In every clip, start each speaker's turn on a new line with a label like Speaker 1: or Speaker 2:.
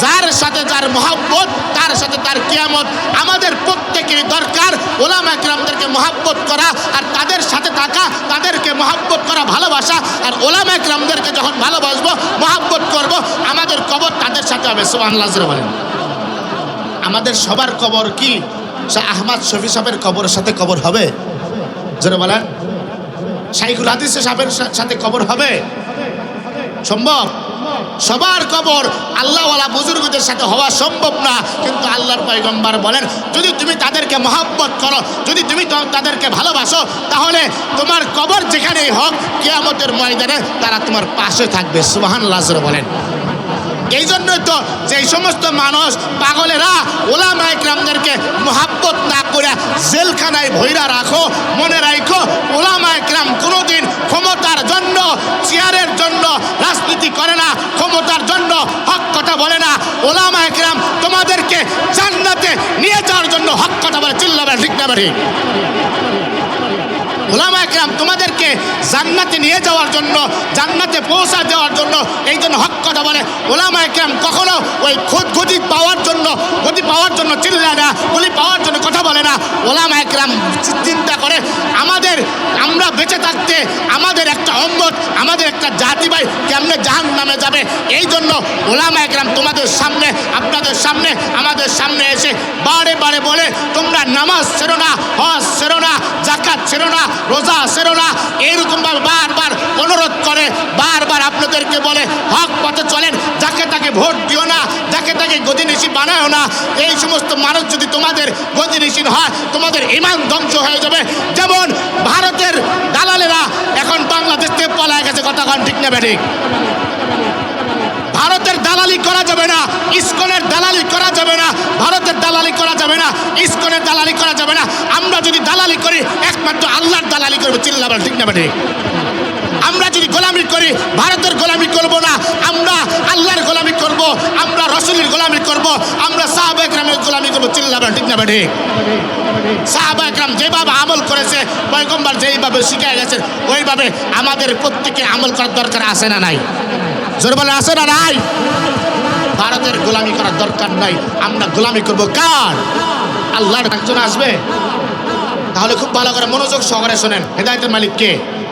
Speaker 1: যার সাথে যার মহাব্বত, তার সাথে তার কিয়ামত আমাদের প্রত্যেকেরই দরকার। ওলামা একরামদেরকে মহাব্বত করা আর তাদের সাথে থাকা, তাদেরকে মহাব্বত করা ভালোবাসা। আর ওলামা একরামদেরকে যখন ভালোবাসবো, মহাব্বত করব, আমাদের কবর তাদের সাথে হবে। সোহান বলেন। আমাদের সবার কবর কি? শাহ আহমদ শফি সাহেবের কবরের সাথে কবর হবে? জোরে বলেন। শাইখুল হাদিস সাহেবের সাথে কবর হবে? সম্ভব? সবার কবর আল্লাহওয়ালা বুজুর্গদের সাথে হওয়া সম্ভব না। কিন্তু আল্লাহর পয়গম্বর বলেন, যদি তুমি তাদেরকে মহাব্বত করো, যদি তুমি তাদেরকে ভালোবাসো, তাহলে তোমার কবর যেখানেই হোক, কেয়ামতের ময়দানে তারা তোমার পাশে থাকবে। সুবাহান লাজর বলেন। এই জন্যই তো যেই সমস্ত মানুষ, পাগলেরা, ওলামা একরামদেরকে মহাব্বত না করে জেলখানায় ভৈরা রাখো, মনে রাখো ওলামা একরাম কোনোদিন ক্ষমতার জন্য, চেয়ারের জন্য রাজনীতি করে না, ক্ষমতার জন্য হক কথা বলে না। ওলামা একরাম তোমাদেরকে জান্নাতে নিয়ে যাওয়ার জন্য হক কথা বলে চিল্লাবে ঠিক ওলামা একরাম তোমাদেরকে জান্নাতে নিয়ে যাওয়ার জন্য, জান্নাতে পৌঁছা দেওয়ার জন্য এই জন্য হক কথা বলে। ওলামা একরাম কখনো ওই খোদ গতি পাওয়ার জন্য পাওয়ার জন্য চিল্লায় না গলি পাওয়ার জন্য কথা বলে না। ওলামা একরাম চিন্তা করে, আমাদের আমরা বেঁচে থাকতে আমাদের একটা অম্মত আমাদের একটা জাতি ভাই কেমনে জাহান নামে যাবে? এই জন্য ওলামা একরাম তোমাদের সামনে, আপনাদের সামনে, আমাদের সামনে এসে বারে বারে বলে, তোমরা নামাজ ছেড়ো না, হজ ছেড়ো না জাকাত ছেড়ো না, রোজা ছেড়ো না। এইরকমভাবে বারবার অনুরোধ করে, বারবার আপনাদেরকে বলে, হক পথে চলেন, যাকে তাকে ভোট দিও না, যাকে তাকে গদিনিশি বানায়ও না। এই সমস্ত মানুষ যদি তোমাদের গদিনিশীন হয়, তোমাদের ইমান ধ্বংস হয়ে যাবে। যেমন ভারতের দালালেরা এখন বাংলাদেশ থেকে পলায় গেছে, কথা ঠিক নেবে ঠিক? ভারতের দালালি করা যাবে না, ইসকনের দালালি করা যাবে না, ভারতের দালালি করা যাবে না, ইস্কনের দালালি করা যাবে না। আমরা যদি দালালি করি, একমাত্র আল্লাহর দালালি করব চিল্লাবার ঠিক না ঠিক? আমরা যদি গোলামি করি, ভারতের গোলামি করব না, আমরা আল্লাহর গোলামি করব, আমরা রসুলের গোলামি করব, আমরা সাহাবা একরামের গোলামি করব চিল্লাবার ঠিক না ঠিক সাহাবা একরাম যেভাবে আমল করেছে, পয়গম্বর যেইভাবে শিখে গেছে, ওইভাবে আমাদের প্রত্যেকে আমল করার দরকার আছে না নাই? জোর বলে আছে না নাই? ভারতের গোলামি করার দরকার নাই, আমরা গোলামি করব কার? আল্লাহর একজন আসবে? তাহলে খুব ভালো করে মনোযোগ সহকারে শোনেন, হেদায়তের মালিক কে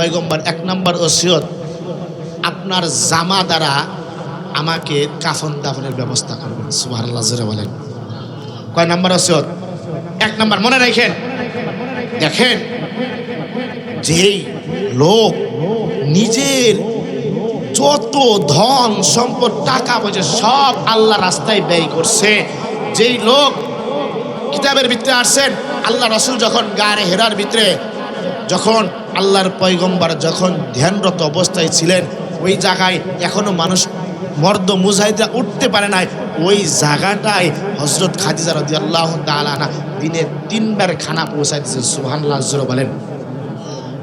Speaker 1: পয়গম্বর, এক নম্বর ওসিয়ত, আপনার জামা দ্বারা আমাকে কাফন দাফনের ব্যবস্থা করবেন সুবাহ বলেন। কয় নম্বর ওসিয়ত? এক নম্বর, মনে রাখেন, দেখেন, যেই লোক নিজের যত ধন, সম্পদ, টাকা পয়সা সব আল্লাহ রাস্তায় ব্যয় করছে, যেই লোক কিতাবের ভিতরে আসছেন, আল্লাহ রসুল যখন গাড়ে হেরার ভিতরে, যখন আল্লাহর পয়গম্বর যখন ধ্যানরত অবস্থায় ছিলেন, ওই জায়গায় এখনও মানুষ মর্দ মুজাহিদরা উঠতে পারে নাই। ওই জায়গাটায় হজরত খাদিজা রদি আল্লাহ তালানা দিনে তিনবার খানা পৌঁছাই দিয়েছেন সুহান লাজর বলেন।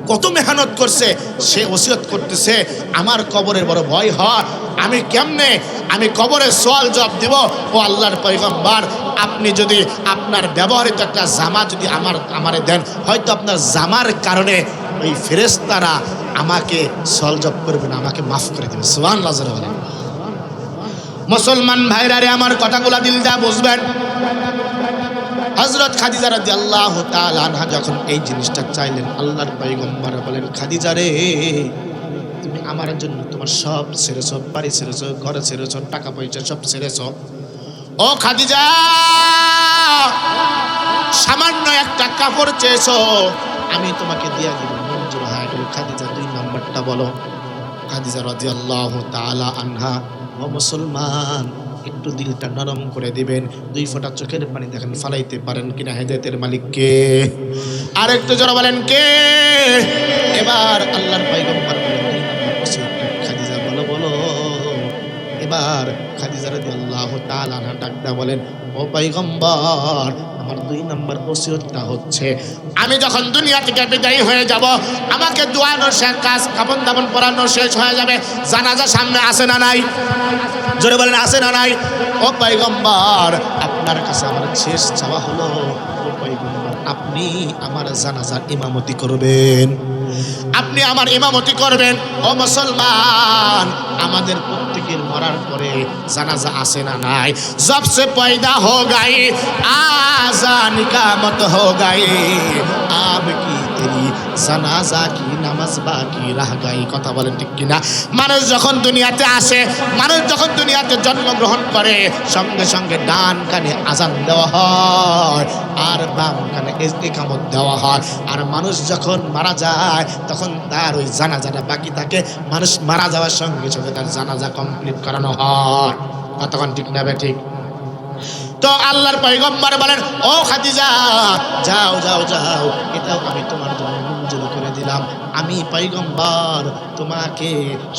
Speaker 1: কত মেহনত করছে, সে ওসিয়ত করতেছে, আমার কবরের বড় ভয় হয়, আমি কেমনে, আমি কবরের সোয়াল জবাব দিব? ও আল্লাহর পয়গম্বর আপনি যদি আপনার ব্যবহৃত একটা জামা যদি আমার, আমারে দেন, হয়তো আপনার জামার কারণে ওই ফেরেস্তারা আমাকে সল জব করবে না, আমাকে মাফ করে দেবে। সোহান লাজর মুসলমান ভাইরা রে, আমার কথাগুলা দিল যা বুঝবেন? হজরত খাদিজা রাদি আল্লাহ আনহা যখন এই জিনিসটা চাইলেন, আল্লাহর পয়গম্বর বলেন, খাদিজা রে, তুমি আমার জন্য তোমার সব ছেড়েছ, বাড়ি ছেড়েছ, ঘরে ছেড়েছ, টাকা পয়সা সব ছেড়েছ। ও খাদিজা সামান্য একটা কাপড় চেয়েছ আমি তোমাকে দিয়া দিব। মঞ্জুর হয় খাদিজা দুই নম্বরটা বলো। খাদিজা রাজি আল্লাহ তালা আনহা ও মুসলমান একটু দিলটা নরম করে দিবেন। দুই ফোঁটা চোখের পানি দেখেন ফালাইতে পারেন কিনা হেদায়তের মালিককে। আর একটু জোরে বলেন কে? এবার আল্লাহর পয়গম্বর বলেন, খাদিজা বলো বলো। এবার বলেন, ও পয়গম্বর, আমার দুই নম্বর ওসিয়তটা হচ্ছে, আমি যখন দুনিয়া থেকে বিদায়ী হয়ে যাব, আমাকে দোয়ানো শেষ কাজ কাপন দাপন পরানো শেষ হয়ে যাবে, জানাজা সামনে আসে না নাই? জোরে বলেন, আসে না নাই? ও পয়গম্বর, আপনার কাছে আমার শেষ চাওয়া হলো। ও পয়গম্বর, আপনি আমার জানাজার ইমামতি করবেন। আপনি আমার ইমামতি করবেন। ও মুসলমান, আমাদের প্রত্যেকের মরার পরে জানাজা আসে না নাই? জবসে পয়দা হো গাই, আজান কামত হো গাই। আব কি তেরি জানাজা কি নামাজ বাকি রাহ গাই কথা বলেন ঠিক কিনা? মানুষ যখন দুনিয়াতে আসে, মানুষ যখন দুনিয়াতে জন্মগ্রহণ করে, সঙ্গে সঙ্গে ডান কানে আজান দেওয়া হয় আর বাম কানে একামত দেওয়া হয়। আর মানুষ যখন মারা যায়, তখন তার ওই জানাজাটা বাকি থাকে। মানুষ মারা যাওয়ার সঙ্গে সঙ্গে তার জানাজা কমপ্লিট করানো হয়। কতক্ষণ ঠিক না বে ঠিক? তো আল্লাহর পয়গম্বর বলেন, ও খাদিজা, যাও যাও যাও, এটাও আমি তোমার জন্য দিলাম আমি পয়গম্বর, তোমাকে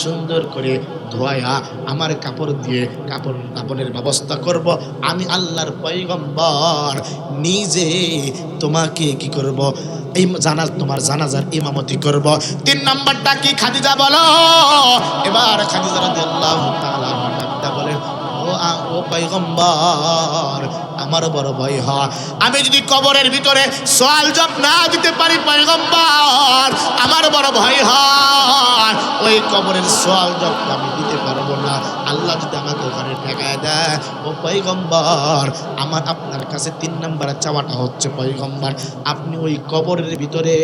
Speaker 1: সুন্দর করে ধোয়া আমার কাপড় দিয়ে কাপড় কাপড়ের ব্যবস্থা করব। আমি আল্লাহর পয়গম্বর, নিজে তোমাকে কি করব? এই জানা, তোমার জানাজার ইমামতি করব। তিন নাম্বারটা কি খাদিজা বলো? এবার খাদিজা রাদিয়াল্লাহু তাআলা ও পয়গম্বর, আমার বড় ভয় হয়। আমি যদি কবরের ভিতরে সোয়াল জব না দিতে পারি পয়গম্বর, আমার বড় ভয় হয়। ওই কবরের সোয়াল জব আমি দিতে পারব না। আল্লাহ যদি আমাকে ওখানে ঠেকায় দেয়, ও পয়গম্বর, আমার আপনার কাছে তিন নম্বর চাওয়াটা হচ্ছে পয়গম্বর, আপনি ওই কবরের ভিতরে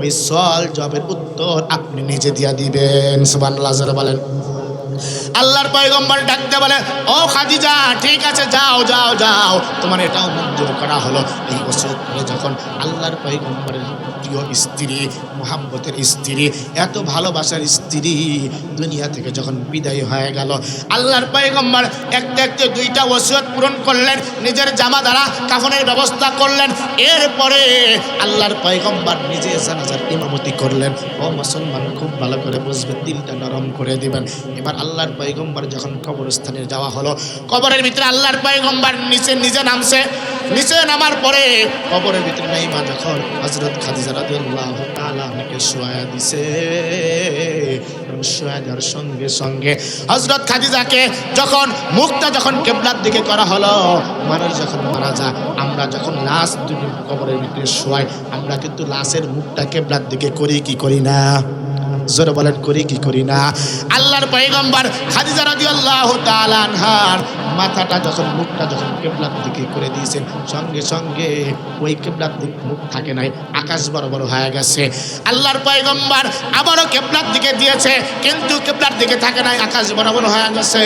Speaker 1: ওই সোয়াল জবের উত্তর আপনি নিজে দিয়া দিবেন। সুবহানাল্লাহ, জোরে বলেন। আল্লাহর পয়গম্বর ডাকতে বলে, ও খাদিজা, ঠিক আছে, যাও যাও যাও। তোমার এটাও মঞ্জুর করা হলো। এই করে যখন আল্লাহর পয়গম্বরের প্রিয় স্ত্রী মোহাম্মতের স্ত্রী, এত ভালোবাসার স্ত্রী দুনিয়া থেকে যখন বিদায় হয়ে গেল, আল্লাহর পয়গম্বর একটা একটা দুইটা ওসিয়ত পূরণ করলেন, নিজের জামা দ্বারা কাফনের ব্যবস্থা করলেন। এরপরে আল্লাহর পয়গম্বর নিজে জানাজার ইমামতি করলেন। ও মুসলমান, খুব ভালো করে বুঝবেন দিলটা নরম করে দিবেন। এবার আল্লাহর পয়গম্বর যখন কবরস্থানে যাওয়া হলো, কবরের ভিতরে আল্লাহর পয়গম্বর নিচে, নিজে নামছে। নিচে নামার পরে কবরের ভিতরে নাইমা যখন হজরত খাদিজা রাদিয়াল্লাহু তাআলা আমাকে শোয়া দিছে, এবং শোয়া দেওয়ার সঙ্গে সঙ্গে হজরত খাদিজাকে যখন, মুখটা যখন কেবলার দিকে করা হলো মানুষ যখন মারা যায়, আমরা যখন লাশ কবরের ভিতরে শোয়াই, আমরা কিন্তু লাশের মুখটা কেবলার দিকে করি, কি করি না? জোরে বলেন, করি কি করি না? আল্লাহর পয়গম্বর খাদিজা রাদিয়াল্লাহু তাআলা আনহার মাথাটা যখন, মুখটা যখন কেবলার দিকে করে দিয়েছেন, সঙ্গে সঙ্গে ওই কেবলার দিক মুখ থাকে নাই, আকাশ বড় বড় হয়ে গেছে। আল্লাহর পয়গম্বর আবারও কেবলার দিকে দিয়েছে, কিন্তু কেবলার দিকে থাকে নাই, আকাশ বড় বড় হয়ে গেছে,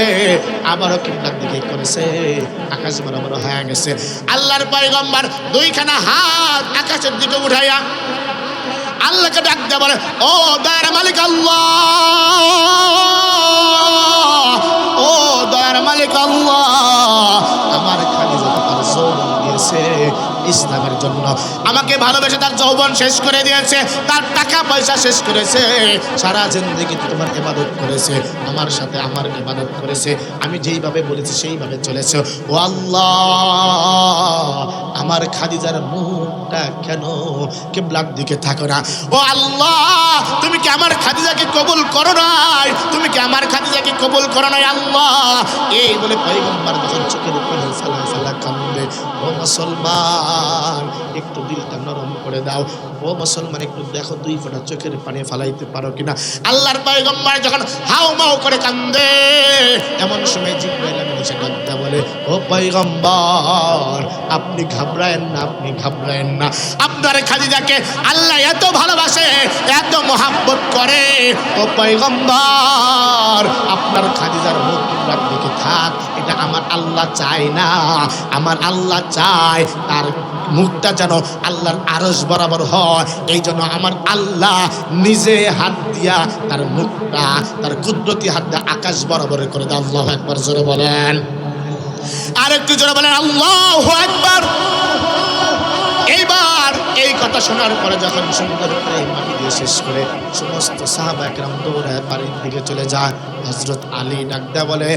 Speaker 1: আবারও কেবলার দিকে করেছে, আকাশ বড় বড় হয়ে গেছে। আল্লাহর পয়গম্বর দুইখানা হাত আকাশের দিকে উঠাইয়া আল্লাহকে ডাক পারে ও দয়ার মালিক আল্লাহ, ও দয়ার মালিক আল্লাহ, আমার খালি যত দিয়েছে ইসলামের জন্য। আমাকে ভালোবেসে তার যৌবন শেষ করে দিয়েছে, তার টাকা পয়সা শেষ করেছে, সারা জিন্দগি তোমার ইবাদত করেছে, আমার সাথে আমার ইবাদত করেছে, আমি যেইভাবে বলেছি সেইভাবে চলেছে। ও আল্লাহ, আমার খাদিজার মুখটা কেন কে কেবলার দিকে থাকো না? ও আল্লাহ, তুমি কি আমার খাদিজাকে কবুল করো নাই? তুমি কি আমার খাদিজাকে কবুল করো নাই? আল্লাহ, এই বলে পয়গম্বর যখন চোখের উপরে সালা সালা কান্দে ও মুসলমান, একটু দিলটা নরম করে দাও। ও মুসলমান, একটু দেখো দুই ফোঁটা চোখের পানি ফালাইতে পারো কিনা। আল্লাহর পয়গম্বর যখন হাউ মাউ করে কান্দে, এমন সময় জিব্রাইল আমিন এসে ডাকতে বলে, ও পয়গম্বর, আপনি ঘাবড়ায়েন না, আপনি ঘাবড়ায়েন না। আপনার খাদিজাকে আল্লাহ এত ভালোবাসে, এত মহাব্বত করে। ও পয়গম্বর, আপনার খাদিজার মুখ থাক, এটা আমার আল্লাহ চায় না। আমার আল্লাহ চায় তার মুখটা যেন আল্লাহর আরস বরাবর হয়, এই জন্য আমার আল্লাহ নিজে হাত দিয়া তার মুখটা, তার কুদরতি হাত দিয়ে আকাশ বরাবর করে দেয়। আল্লাহ একবার জোরে বলেন। আর একটু জোরে বলেন, আল্লাহ একবার এইবার এই কথা শোনার পরে যখন সুন্দর করে মাটি দিয়ে শেষ করে সমস্ত সাহাবা একরাম দৌড়ায় বাড়ির দিকে চলে যায়। হজরত আলী ডাকদা বলে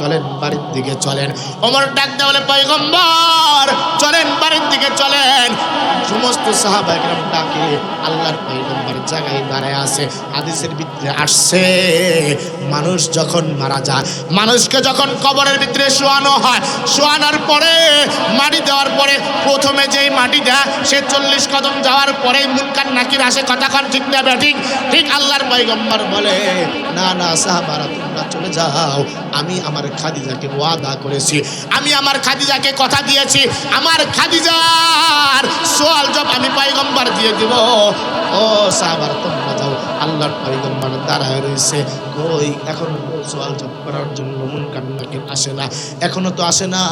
Speaker 1: চলেন বাড়ির দিকে চলেন। ওমর ডাক দেওয়া বলে, পয়গম্বর, চলেন বাড়ির দিকে চলেন। সমস্ত সাহাবা একরাম ডাকে, আল্লাহর পয়গম্বর জায়গায় দাঁড়ায় আছে, হাদিসের ভিতরে আসছে, মানুষ যখন মারা যায়, মানুষকে যখন কবরের ভিতরে শোয়ানো হয়, শোয়ানোর পরে, মাটি দেওয়ার পরে, প্রথমে যেই মাটি দেয়, সে চল্লিশ কদম যাওয়ার পরেই মুনকার নাকির আসে, কথা কন ঠিক না ঠিক ঠিক আল্লাহর পয়গম্বর বলে, না না সাহাবারা তোমরা চলে যাও। আমি আমার খাদিজাকে ওয়াদা করেছি। আমি আমার খাদিজাকে কথা দিয়েছি। আমার খাদিজার সোয়াল জব আমি পয়গম্বর দিয়ে দিব। ও সাহাবার, তোমরা যাও। আল্লাহর পয়গম্বর দাঁড়ায় রয়েছে। কই এখন সোয়াল জব করার জন্য মন কান্নাকে আসে না। এখনও তো আসে না।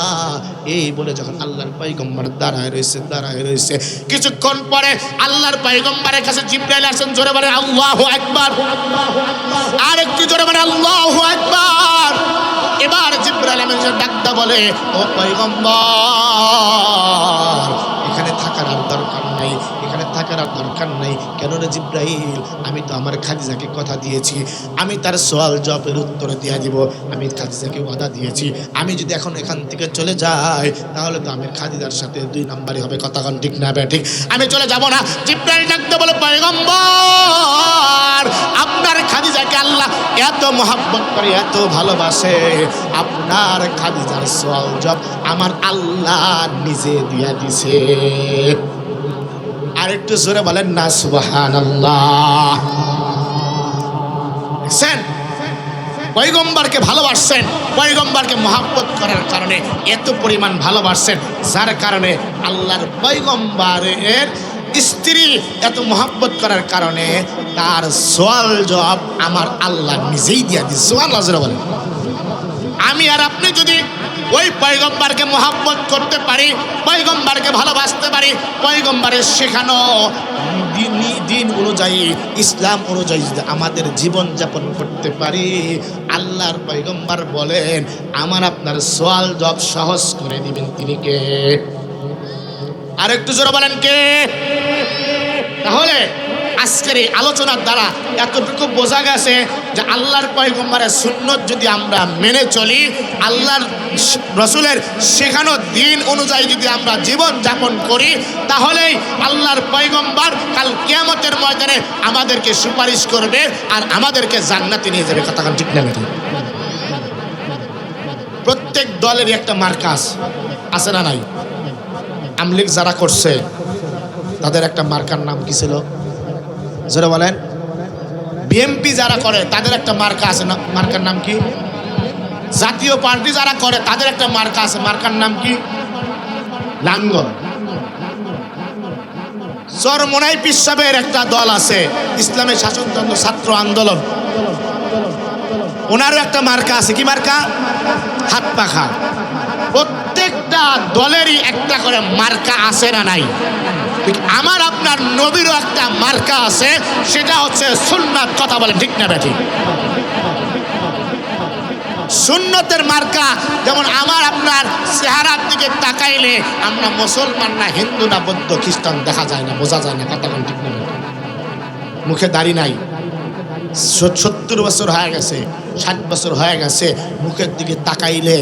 Speaker 1: এই বলে যখন আল্লাহর পয়গম্বর দাঁড়ায় রয়েছে দাঁড়ায় রয়েছে। কিছুক্ষণ পরে আল্লাহর পয়গম্বরের কাছে জিব্রাইল আসেন। জোরে বলে আল্লাহু আকবার আর একটু জোরে বলে এবার জিব্রাইল আমিন ডাকটা বলে, ও পয়গম্বর, এখানে থাকার আর দরকার নাই, এখানে থাকার আর দরকার নাই কেন রে জিব্রাইল, আমি তো আমার খাদিজাকে কথা দিয়েছি। আমি তার সোয়াল জবের উত্তর দিয়ে দিব। আমি খাদিজাকে ওয়াদা দিয়েছি। আমি যদি এখন এখান থেকে চলে যাই, তাহলে তো আমি খাদিজার সাথে দুই নাম্বারই হবে। কথা কন, ঠিক না, ঠিক? আমি চলে যাব না। জিব্রাইল ডাকতে বলে, পয়গম্বর, আপনার খাদিজাকে আল্লাহ এত মহাব্বত করে এত ভালোবাসে। আপনার খাদিজার সোয়াল জব আমার আল্লাহ নিজে দিয়া দিছে। আর একটু জোরে বলেন, না সুবাহান দেখছেন? ভালোবাসছেন, পয়গম্বরকে মহাব্বত করার কারণে এত পরিমাণ ভালোবাসছেন, যার কারণে আল্লাহর পয়গম্বরের স্ত্রী এত মহাব্বত করার কারণে তার সোয়াল জবাব আমার আল্লাহ নিজেই দিয়া দিচ্ছে সোয়াল বলেন। আমি আর আপনি যদি ওই পয়গম্বরকে মহাব্বত করতে পারি, পয়গম্বরকে ভালোবাসতে পারি, পয়গম্বরের শেখানো দিন অনুযায়ী, ইসলাম অনুযায়ী আমাদের জীবন যাপন করতে পারি, আল্লাহর পয়গম্বর বলেন, আমার আপনার সোয়াল জব সহজ করে দিবেন তিনি কে? আর একটু জোরে বলেন কে? তাহলে আজকের এই আলোচনার দ্বারা এতটুকু বোঝা গেছে যে আল্লাহর পয়গম্বরের সুন্নত যদি আমরা মেনে চলি, আল্লাহর রসুলের শেখানো দিন অনুযায়ী যদি আমরা জীবন যাপন করি, তাহলেই আল্লাহর পয়গম্বর কাল কিয়ামতের ময়দানে আমাদেরকে সুপারিশ করবে আর আমাদেরকে জান্নাতে নিয়ে যাবে। কথা ঠিক না? প্রত্যেক দলেরই একটা মার্কাস আছে। না নাই? আমলিগ যারা করছে, তাদের একটা মার্কার নাম কি ছিল? জোরে বলেন। বিএমপি যারা করে, তাদের একটা মার্কা আছে মার্কার নাম কি? জাতীয় পার্টি যারা করে, তাদের একটা মার্কা আছে, মার্কার নাম কি? লাঙ্গল। চরমোনাই পিসাবের একটা দল আছে ইসলামের শাসনতন্ত্র ছাত্র আন্দোলন। ওনারও একটা মার্কা আছে, কি মার্কা? হাত পাখা। প্রত্যেকটা দলেরই একটা করে মার্কা আছে না নাই? আমার আপনার নবীরও একটা মার্কা আছে, সেটা হচ্ছে সুন্নাত, কথা বলে ঠিক না ব্যাঠিক সুন্নতের মার্কা, যেমন আমার আপনার চেহারার দিকে তাকাইলে আমরা মুসলমান না, হিন্দু না, বৌদ্ধ, খ্রিস্টান দেখা যায় না, বোঝা যায় না, কথা ঠিক না মুখে দাড়ি নাই। সত্তর বছর হয়ে গেছে, ষাট বছর হয়ে গেছে, মুখের দিকে তাকাইলে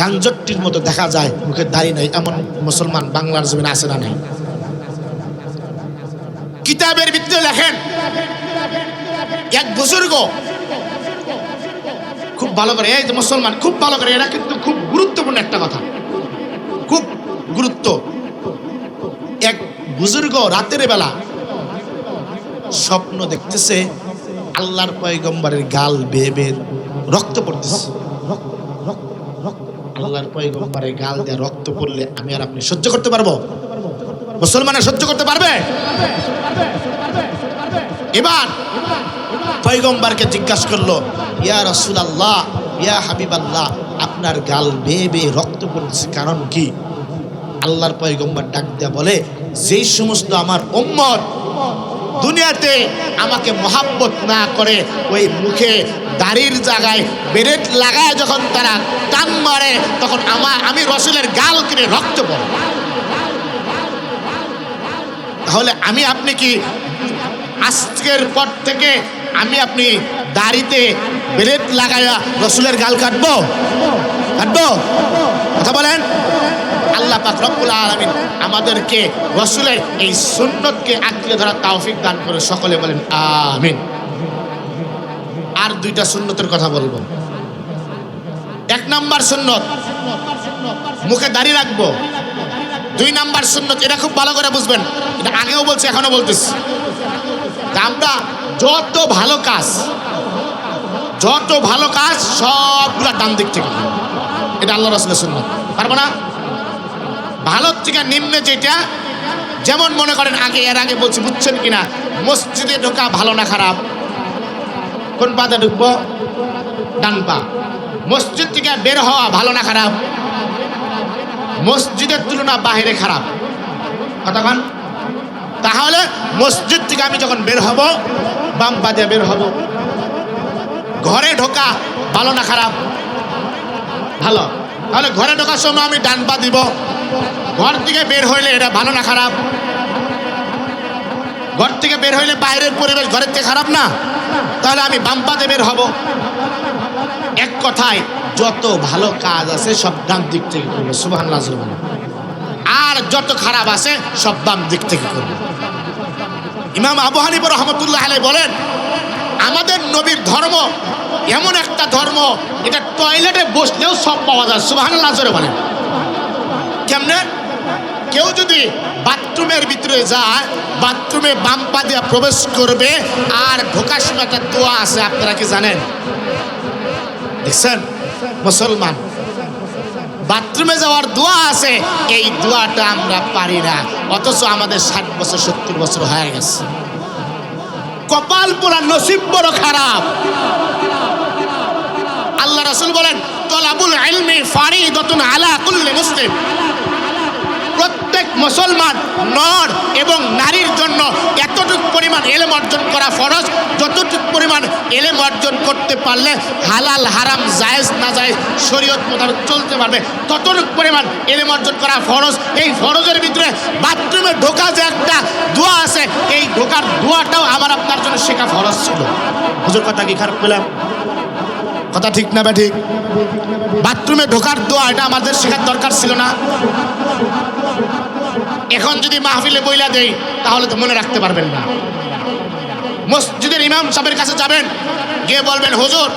Speaker 1: গাঞ্জট্টির মতো দেখা যায় মুখের দাড়ি নাই, এমন মুসলমান বাংলার জমিনে আছে না নাই? ভিতরে লেখেন এক বুজুর্গ খুব ভালো করে এই যে মুসলমান খুব ভালো করে এরা কিন্তু খুব গুরুত্বপূর্ণ একটা কথা খুব গুরুত্ব এক বুজুর্গ রাতের বেলা স্বপ্ন দেখতেছে আল্লাহর পয়গম্বরের গাল বেয়ে বেয়ে রক্ত পড়তেছে। আল্লাহর পয়গম্বরের গাল দিয়ে রক্ত পড়লে আমি আর আপনি সহ্য করতে পারব? মুসলমানের সহ্য করতে পারবে? এবার পয়গম্বরকে জিজ্ঞাসা করল, ইয়া রসুল আল্লাহ ইয়া হাবিব আল্লাহ আপনার গাল বেয়ে বেয়ে রক্ত পড়তেছে কারণ কি? আল্লাহর পয়গম্বর ডাক দেয়া বলে, যেই সমস্ত আমার উম্মত দুনিয়াতে আমাকে মহাব্বত না করে, ওই মুখে দাড়ির জায়গায় বেরেট লাগায় যখন তারা টান মারে, তখন আমার আমি রসুলের গাল কিনে রক্ত পড়ে। তাহলে আমি, আপনি কি আজকের পর থেকে আমি আপনি দাড়িতে ব্লেড লাগাইয়া রসুলের গাল কাটবো? কাটবো? কথা বলেন। আল্লাহ পাক আলামিন আমাদেরকে রসুলের এই সুন্নতকে আঁকড়ে ধরার তৌফিক দান করে সকলে বলেন, আমিন। আর দুইটা সুন্নতের কথা বলব। এক নাম্বার সুন্নত, মুখে দাড়ি রাখব। দুই নাম্বার সুন্নত, এটা খুব ভালো করে বুঝবেন। এটা আগেও বলছি এখনও বলতেছি। আমরা যত ভালো কাজ, যত ভালো কাজ সবগুলা ডান দিক থেকে। এটা আল্লাহ রসুলের সুন্নত। পারব না? ভালো থেকে নিম্নে যেটা, যেমন মনে করেন আগে, এর আগে বলছি, বুঝছেন কিনা? মসজিদে ঢোকা ভালো না খারাপ? কোন পাতে ঢুকবো? ডান পা। মসজিদ থেকে বের হওয়া ভালো না খারাপ? মসজিদের তুলনা বাহিরে খারাপ। কতক্ষণ তাহলে মসজিদ থেকে আমি যখন বের হব, বাম পা বের হব। ঘরে ঢোকা ভালো না খারাপ? ভালো। তাহলে ঘরে ঢোকার সময় আমি ডান পা দিব। ঘর থেকে বের হইলে এটা ভালো না খারাপ? ঘর থেকে বের হইলে বাইরের পরিবেশ ঘরের থেকে খারাপ না? তাহলে আমি বাম পাতে বের হব। এক কথায়, যত ভালো কাজ আছে সব ডান দিক থেকে করব। সুবাহ আর যত খারাপ আছে সব বাম দিক থেকে করব। ইমাম আবু হানিফ রহমতুল্লাহ আলাই বলেন, আমাদের নবীর ধর্ম এমন একটা ধর্ম, এটা টয়লেটে বসলেও সব পাওয়া যায়। সুবাহ বলেন। কেমনে? কেউ যদি বাথরুমের ভিতরে যায়, বাথরুমে বাম পা দিয়ে প্রবেশ করবে, আর ঢোকার সময় একটা দোয়া আছে, আপনারা কি জানেন? দেখছেন? মুসলমান। বাথরুমে যাওয়ার দোয়া আছে, এই দোয়াটা আমরা পারি না। অথচ আমাদের ষাট বছর, সত্তর বছর হয়ে গেছে। কপাল পোড়া নসিব বড় খারাপ। আল্লাহ রসুল বলেন, তলাবুল ইলমি ফারিদাতুন আলা কুল্লি মুসলিম। প্রত্যেক মুসলমান নর এবং নারীর জন্য এতটুক পরিমাণ এলেম অর্জন করা ফরজ। যতটুক পরিমাণ এলেম অর্জন করতে পারলে হালাল, হারাম, জায়েজ, না জায়েজ শরীয়ত মোতাবেক চলতে পারবে। ততটুক পরিমাণ এলেম অর্জন করা ফরজ। এই ফরজের ভিতরে বাথরুমে ঢোকা যে একটা দোয়া আছে, এই ঢোকার দোয়াটাও আমার আপনার জন্য শেখা ফরজ ছিল। হুজুর, কথা কি খারাপ পেলাম কথা ঠিক না বা ঠিক বাথরুমে ঢোকার দোয়া এটা আমাদের শেখার দরকার ছিল না। এখন যদি মাহফিলে বইলা দেই, তাহলে তো মনে রাখতে পারবেন না। মসজিদের ইমাম সাহেবের কাছে যাবেন, গিয়ে বলবেন, হুজুর,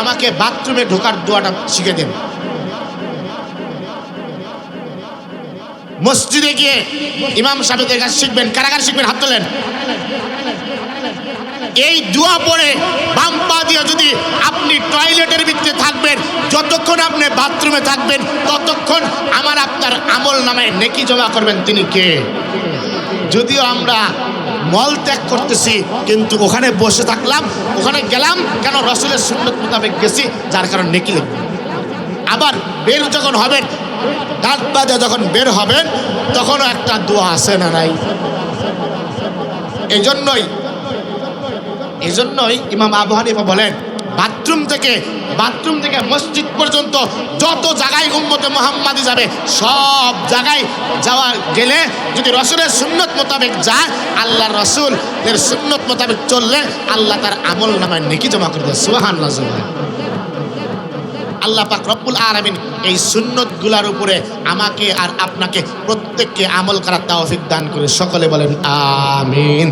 Speaker 1: আমাকে বাথরুমে ঢোকার দোয়াটা শিখে দেন। মসজিদে গিয়ে ইমাম সাহেবের কাছে শিখবেন, কারাগার শিখবেন, হাত তোলেন। এই দোয়া পড়ে বাম পা দিয়ে যদি আপনি টয়লেটের ভিতরে থাকবেন, যতক্ষণ আপনি বাথরুমে থাকবেন, ততক্ষণ আমার আপনার আমল নামায় নেকি জমা করবেন তিনি কে? যদিও আমরা মল ত্যাগ করতেছি, কিন্তু ওখানে বসে থাকলাম, ওখানে গেলাম, কেন রসুলের সুন্নত মোতাবেক গেছি, যার কারণ নেকি আবার বের যখন হবেন, দাঁত বাজা যখন বের হবেন, তখনও একটা দোয়া আছে না নাই? এই জন্যই এই জন্যই ইমাম আবু হানিফা বলেন বাথরুম থেকে বাথরুম থেকে মসজিদ পর্যন্ত যত জায়গায় উম্মতে মোহাম্মাদি যাবে, সব জায়গায় যাওয়া গেলে যদি রসুলের সুন্নত মোতাবেক যায় আল্লাহ রসুল এর সুন্নত মোতাবেক চললে আল্লাহ তার আমল নামায় নেকি জমা করে দেয়। সুহান আল্লাহ পাক রব্বুল আলামিন এই সুন্নতগুলার উপরে আমাকে আর আপনাকে প্রত্যেককে আমল করার তৌফিক দান করে সকলে বলেন, আমিন।